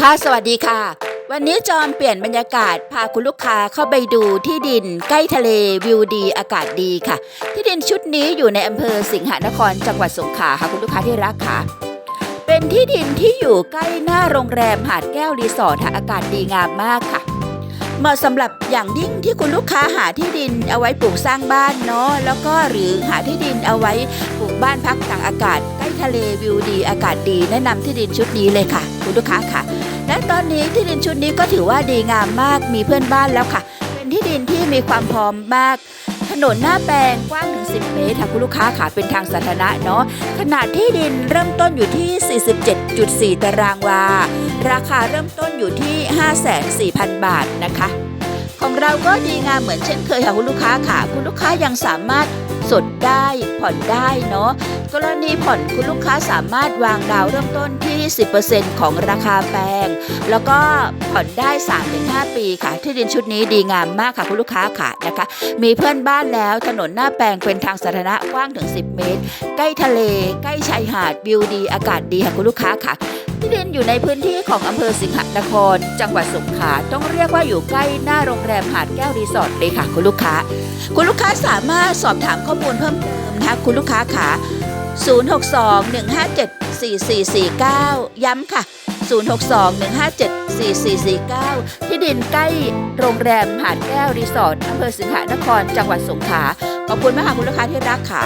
ค่ะสวัสดีค่ะ วันนี้จอมเปลี่ยนบรรยากาศพาคุณลูกค้าเข้าไปดูที่ดินใกล้ทะเลวิวดีอากาศดีค่ะ ที่ดินชุดนี้อยู่ในอำเภอสิงหนครจังหวัดสงขลาค่ะคุณลูกค้าที่รักค่ะ เป็นที่ดินที่อยู่ใกล้หน้าโรงแรมหาดแก้วรีสอร์ทอากาศดีงามมากค่ะ เหมาะสำหรับอย่างยิ่งที่คุณลูกค้าหาที่ดินเอาไว้ปลูกสร้างบ้านเนาะแล้วก็หรือหาที่ดินเอาไว้ปลูกบ้านพักต่างอากาศใกล้ทะเลวิวดีอากาศดี แนะนำที่ดินชุดนี้เลยค่ะ คุณลูกค้าค่ะ และตอนนี้ที่ดินชุดนี้ก็ถือว่าดีงามมากมีเพื่อนบ้านแล้วค่ะ เป็นที่ดินที่มีความพร้อมมาก ถนนหน้าแปลงกว้างถึง 10 เมตรค่ะคุณลูกค้าค่ะเป็นทางสาธารณะเนาะขนาดที่ดินเริ่มต้นอยู่ที่ 47.4 ตารางวา ราคาเริ่มต้นอยู่ที่ 54,000 บาทนะคะ ของเราก็ดีงามเหมือนเช่นเคยค่ะคุณลูกค้าค่ะ คุณลูกค้ายังสามารถ สดได้ผ่อนได้เนาะกรณีผ่อนคุณลูกค้าสามารถวางดาวเริ่มต้นที่ 10%ของราคาแปลง แล้วก็ผ่อนได้ 3-5 ปีค่ะ ที่ดินชุดนี้ดีงามมากค่ะคุณลูกค้าค่ะนะคะ มีเพื่อนบ้านแล้วถนนหน้าแปลงเป็นทางสาธารณะกว้างถึง 10 เมตร ใกล้ทะเล ใกล้ชายหาดวิวดีอากาศดีค่ะคุณลูกค้าค่ะ ที่ดินอยู่ในพื้นที่ของอำเภอสิงหนคร จังหวัดสงขลาต้องเรียกว่าอยู่ใกล้หน้าโรงแรมหาดแก้วรีสอร์ทเลยค่ะ คุณลูกค้า คุณลูกค้าสามารถสอบถามข้อมูลเพิ่มเติมนะคะคุณลูกค้าค่ะ 062-157-4449 ย้ำค่ะ 062-157-4449 ที่ดินใกล้โรงแรมหาดแก้วรีสอร์ทอำเภอสิงหนคร จังหวัดสงขลาขอบคุณมากค่ะคุณลูกค้าที่รักค่ะ